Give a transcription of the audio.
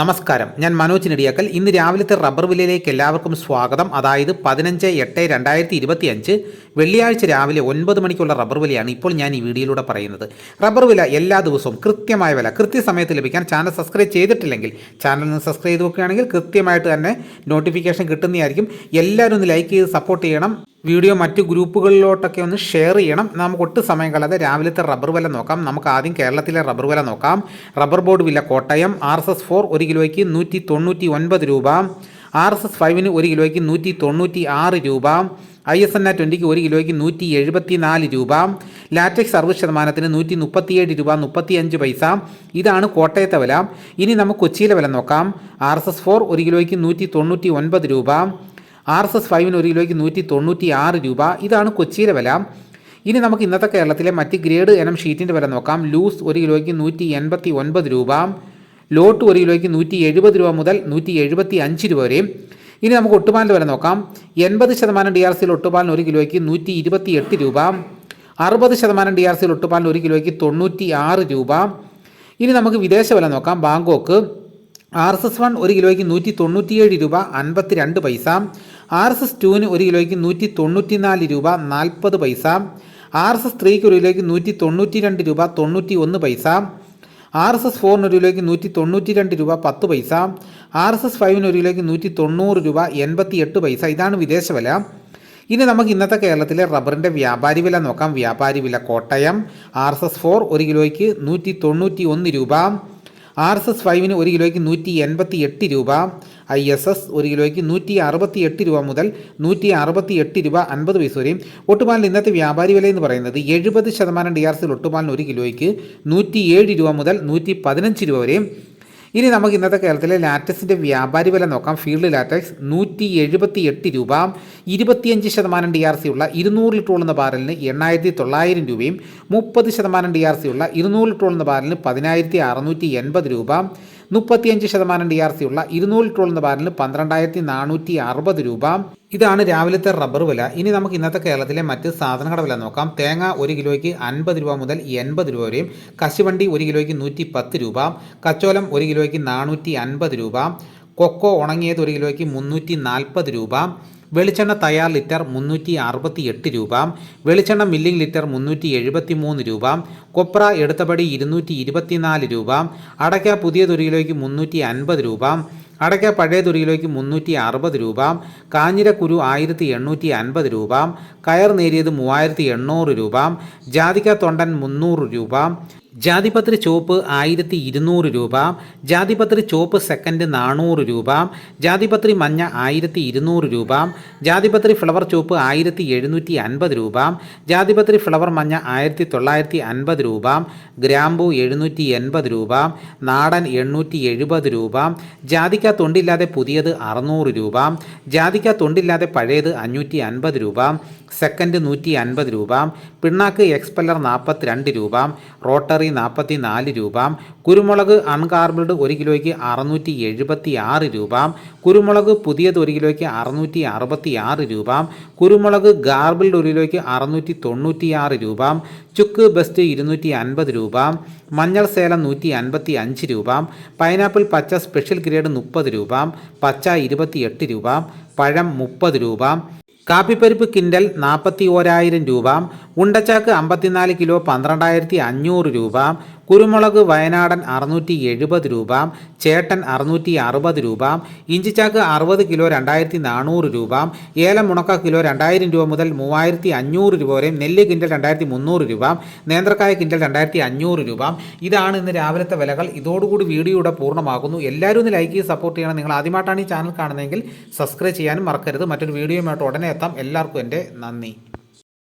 നമസ്കാരം. ഞാൻ മനോജ് നെടിയാക്കൽ. ഇന്ന് രാവിലത്തെ റബ്ബർ വിലയിലേക്ക് എല്ലാവർക്കും സ്വാഗതം. അതായത് പതിനഞ്ച് എട്ട് രണ്ടായിരത്തി ഇരുപത്തി അഞ്ച് വെള്ളിയാഴ്ച രാവിലെ ഒൻപത് മണിക്കുള്ള റബ്ബർ വിലയാണ് ഇപ്പോൾ ഞാൻ ഈ വീഡിയോയിലൂടെ പറയുന്നത്. റബ്ബർ വില എല്ലാ ദിവസവും കൃത്യമായ വില കൃത്യസമയത്ത് ലഭിക്കാൻ ചാനൽ സബ്സ്ക്രൈബ് ചെയ്തിട്ടില്ലെങ്കിൽ ചാനൽ ഒന്ന് സബ്സ്ക്രൈബ് ചെയ്ത് നോക്കുകയാണെങ്കിൽ കൃത്യമായിട്ട് തന്നെ നോട്ടിഫിക്കേഷൻ കിട്ടുന്നതായിരിക്കും. എല്ലാവരും ഒന്ന് ലൈക്ക് ചെയ്ത് സപ്പോർട്ട് ചെയ്യണം. വീഡിയോ മറ്റ് ഗ്രൂപ്പുകളിലോട്ടൊക്കെ ഒന്ന് ഷെയർ ചെയ്യണം. നമുക്ക് ഒട്ടും സമയം കളയാതെ രാവിലത്തെ റബ്ബർ വില നോക്കാം. നമുക്ക് ആദ്യം കേരളത്തിലെ റബ്ബർ വില നോക്കാം. റബ്ബർ ബോർഡ് വില Kottayam R S S four ഒരു കിലോയ്ക്ക് നൂറ്റി തൊണ്ണൂറ്റി ഒൻപത് രൂപ. ആർ എസ് എസ് ഫൈവിന് ഒരു കിലോയ്ക്ക് നൂറ്റി തൊണ്ണൂറ്റി ആറ് രൂപ. ഐ എസ് എൻ ആ ട്വന്റിക്ക് ഒരു കിലോയ്ക്ക് നൂറ്റി എഴുപത്തി നാല് രൂപ. ലാറ്റക്സ് അറുപത് ശതമാനത്തിന് നൂറ്റി മുപ്പത്തിയേഴ് രൂപ മുപ്പത്തി അഞ്ച് പൈസ. ഇതാണ് കോട്ടയത്തെ വില. ഇനി നമുക്ക് കൊച്ചിയിലെ വില നോക്കാം. ആർ എസ് എസ് ഫോർ ഒരു കിലോയ്ക്ക് നൂറ്റി തൊണ്ണൂറ്റി ഒൻപത് രൂപ. ആർ എസ് എസ് ഫൈവിന് ഒരു കിലോയ്ക്ക് നൂറ്റി തൊണ്ണൂറ്റി ആറ് രൂപ. ഇതാണ് കൊച്ചിയിലെ വില. ഇനി നമുക്ക് ഇന്നത്തെ കേരളത്തിലെ മറ്റ് ഗ്രേഡ് ഇനം ഷീറ്റിന്റെ വില നോക്കാം. ലൂസ് ഒരു കിലോയ്ക്ക് നൂറ്റി എൺപത്തി ഒൻപത് രൂപ. ലോട്ട് ഒരു കിലോയ്ക്ക് നൂറ്റി എഴുപത് രൂപ മുതൽ നൂറ്റി എഴുപത്തി അഞ്ച് രൂപ വരെയും ഇനി നമുക്ക് ഒട്ടുപാലിന്റെ വില നോക്കാം. എൺപത് ശതമാനം ഡി ആർ സിയിൽ ഒട്ടുപാലിന് ഒരു കിലോയ്ക്ക് നൂറ്റി ഇരുപത്തി എട്ട് രൂപ. അറുപത് ശതമാനം ഡി ആർ സിയിൽ ഒട്ടുപാലിന് ഒരു കിലോയ്ക്ക് തൊണ്ണൂറ്റി ആറ് രൂപ. ഇനി നമുക്ക് വിദേശ വില നോക്കാം. Bangkok. R S S one ഒരു കിലോയ്ക്ക് നൂറ്റി തൊണ്ണൂറ്റിയേഴ് രൂപ അൻപത്തി രണ്ട് പൈസ. ആർ എസ് എസ് ടുവിന് ഒരു കിലോയ്ക്ക് നൂറ്റി തൊണ്ണൂറ്റി നാല് രൂപ നാൽപ്പത് പൈസ. ആർ എസ് എസ് ത്രീക്ക് ഒരു കിലോയ്ക്ക് നൂറ്റി തൊണ്ണൂറ്റി രണ്ട് രൂപ തൊണ്ണൂറ്റി ഒന്ന് പൈസ. ആർ എസ് എസ് ഫോറിന് ഒരു കിലോയ്ക്ക് നൂറ്റി തൊണ്ണൂറ്റി രണ്ട് രൂപ പത്ത് പൈസ. ആർ എസ് എസ് ഫൈവിന് ഒരു കിലോയ്ക്ക് നൂറ്റി തൊണ്ണൂറ് രൂപ എൺപത്തി എട്ട് പൈസ. ഇതാണ് വിദേശ വില. ഇനി നമുക്ക് ഇന്നത്തെ കേരളത്തിലെ റബ്ബറിന്റെ വ്യാപാരി വില നോക്കാം. വ്യാപാരി വില Kottayam. R S S four ഒരു കിലോയ്ക്ക് നൂറ്റി തൊണ്ണൂറ്റി ഒന്ന് രൂപ. ആർ എസ് എസ് ഫൈവിന് ഒരു കിലോയ്ക്ക് നൂറ്റി എൺപത്തി എട്ട് രൂപ. ഐ എസ് എസ് ഒരു കിലോയ്ക്ക് നൂറ്റി അറുപത്തി എട്ട് രൂപ മുതൽ നൂറ്റി അറുപത്തി എട്ട് രൂപ അൻപത് പൈസ വരെയും. ഒട്ടുപാലിന് ഇന്നത്തെ വ്യാപാരി വില എന്ന് പറയുന്നത് എഴുപത് ശതമാനം ഡി ആർ സിയിൽ ഒട്ടുപാലിന് ഒരു കിലോയ്ക്ക് നൂറ്റി ഏഴ് രൂപ മുതൽ നൂറ്റി പതിനഞ്ച് രൂപ വരെയും. ഇനി നമുക്ക് ഇന്നത്തെ കേരളത്തിലെ ലാറ്റക്സിന്റെ വ്യാപാരി വില നോക്കാം. ഫീൽഡ് ലാറ്റക്സ് നൂറ്റി എഴുപത്തി എട്ട് രൂപ. ഇരുപത്തിയഞ്ച് ശതമാനം ഡി ആർ സി ഉള്ള ഇരുന്നൂറ് ലിറ്റർ ഉള്ള ബാരലിന് എണ്ണായിരത്തി തൊള്ളായിരം രൂപയും മുപ്പത് ശതമാനം ഡി ആർ സി ഉള്ള ഇരുന്നൂറ് ലിറ്റർ ഉള്ള ബാരലിന് പതിനായിരത്തി അറുന്നൂറ്റി എൺപത് രൂപ. മുപ്പത്തിയഞ്ച് ശതമാനം ഡി ആർ സി ഉള്ള ഇരുന്നൂറ് ലിറ്റർ ഉള്ള ബാരലിന് പന്ത്രണ്ടായിരത്തി നാനൂറ്റി അറുപത് രൂപ. ഇതാണ് രാവിലത്തെ റബ്ബർ വില. ഇനി നമുക്ക് ഇന്നത്തെ കേരളത്തിലെ മറ്റ് സാധനങ്ങളുടെ വില നോക്കാം. തേങ്ങ ഒരു കിലോയ്ക്ക് അൻപത് രൂപ മുതൽ എൺപത് രൂപ വരെയും. കശുവണ്ടി ഒരു കിലോയ്ക്ക് നൂറ്റി പത്ത് രൂപ. കച്ചോലം ഒരു കിലോയ്ക്ക് നാനൂറ്റി അൻപത് രൂപ. കൊക്കോ ഉണങ്ങിയത് ഒരു കിലോയ്ക്ക് മുന്നൂറ്റി നാൽപ്പത് രൂപ. വെളിച്ചെണ്ണ തയ്യാർ ലിറ്റർ മുന്നൂറ്റി അറുപത്തി എട്ട് രൂപ വെളിച്ചെണ്ണ മില്ലിംഗ് ലിറ്റർ മുന്നൂറ്റി എഴുപത്തി മൂന്ന് രൂപ കൊപ്ര എടുത്തപടി ഇരുന്നൂറ്റി ഇരുപത്തിനാല് രൂപ അടയ്ക്ക പുതിയ തുരിയിലേക്ക് മുന്നൂറ്റി അൻപത് രൂപ അടയ്ക്ക പഴയ തുരിയിലേക്ക് മുന്നൂറ്റി അറുപത് രൂപ കാഞ്ഞിരക്കുരു ആയിരത്തി എണ്ണൂറ്റി അൻപത് രൂപ കയർ നേരിയത് മൂവായിരത്തി എണ്ണൂറ് രൂപ ജാതിക്ക തൊണ്ടൻ മുന്നൂറ് രൂപ ജാതിപത്രി ചുവപ്പ് ആയിരത്തി ഇരുന്നൂറ് രൂപ ജാതിപത്രി ചുവപ്പ് സെക്കൻഡ് നാനൂറ് രൂപ ജാതിപത്രി മഞ്ഞ ആയിരത്തി ഇരുന്നൂറ് രൂപ ജാതിപത്രി ഫ്ലവർ ചുവപ്പ് ആയിരത്തി എഴുന്നൂറ്റി അൻപത് രൂപ ജാതിപത്രി ഫ്ലവർ മഞ്ഞ ആയിരത്തി തൊള്ളായിരത്തി അൻപത് രൂപ ഗ്രാമ്പു എഴുന്നൂറ്റി എൺപത് രൂപ നാടൻ എണ്ണൂറ്റി എഴുപത് രൂപ ജാതിക്ക തൊണ്ടില്ലാതെ പുതിയത് അറുന്നൂറ് രൂപ ജാതിക്ക തൊണ്ടില്ലാതെ പഴയത് അഞ്ഞൂറ്റി അൻപത് രൂപ സെക്കൻഡ് നൂറ്റി അൻപത് രൂപ പിണ്ണാക്ക് എക്സ്പെല്ലർ നാൽപ്പത്തിരണ്ട് രൂപ റോട്ടറി നാൽപ്പത്തി നാല് രൂപ കുരുമുളക് അൺകാർബിൾഡ് ഒരു കിലോയ്ക്ക് അറുന്നൂറ്റി എഴുപത്തി ആറ് രൂപ കുരുമുളക് പുതിയത് ഒരു കിലോയ്ക്ക് അറുന്നൂറ്റി അറുപത്തി ആറ് രൂപ കുരുമുളക് ഗാർബിൾഡ് ഒരു കിലോയ്ക്ക് അറുന്നൂറ്റി തൊണ്ണൂറ്റി ആറ് രൂപ ചുക്ക് ബെസ്റ്റ് ഇരുന്നൂറ്റി അൻപത് രൂപ മഞ്ഞൾ സേലം നൂറ്റി അൻപത്തി അഞ്ച് രൂപ പൈനാപ്പിൾ പച്ച സ്പെഷ്യൽ ഗ്രേഡ് മുപ്പത് രൂപ പച്ച ഇരുപത്തിയെട്ട് രൂപ പഴം മുപ്പത് രൂപ കാപ്പിപ്പരിപ്പ് കിൻഡൽ നാൽപ്പത്തി ഓരായിരം രൂപ ഉണ്ടച്ചാക്ക് അമ്പത്തിനാല് കിലോ പന്ത്രണ്ടായിരത്തി അഞ്ഞൂറ് രൂപ കുരുമുളക് വയനാടൻ അറുന്നൂറ്റി എഴുപത് രൂപ ചേട്ടൻ അറുന്നൂറ്റി അറുപത് രൂപ ഇഞ്ചിച്ചാക്ക് അറുപത് കിലോ രണ്ടായിരത്തി നാനൂറ് രൂപ ഏലം മുണക്ക കിലോ രണ്ടായിരം രൂപ മുതൽ മൂവായിരത്തി അഞ്ഞൂറ് രൂപ വരെയും നെല്ല് കിൻഡൽ രണ്ടായിരത്തി മുന്നൂറ് രൂപ നേന്ത്രക്കായ കിൻഡൽ രണ്ടായിരത്തി അഞ്ഞൂറ് രൂപ. ഇതാണ് ഇന്ന് രാവിലത്തെ വിലകൾ. ഇതോടുകൂടി വീഡിയോ ഇവിടെ പൂർണമാകുന്നു. എല്ലാവരും ഒന്ന് ലൈക്ക് ചെയ്ത് സപ്പോർട്ട് ചെയ്യണം. നിങ്ങൾ ആദ്യമായിട്ടാണ് ഈ ചാനൽ കാണുന്നതെങ്കിൽ സബ്സ്ക്രൈബ് ചെയ്യാനും മറക്കരുത്. മറ്റൊരു വീഡിയോയുമായിട്ട് ഉടനെ എത്താം. എല്ലാവർക്കും എന്റെ നന്ദി.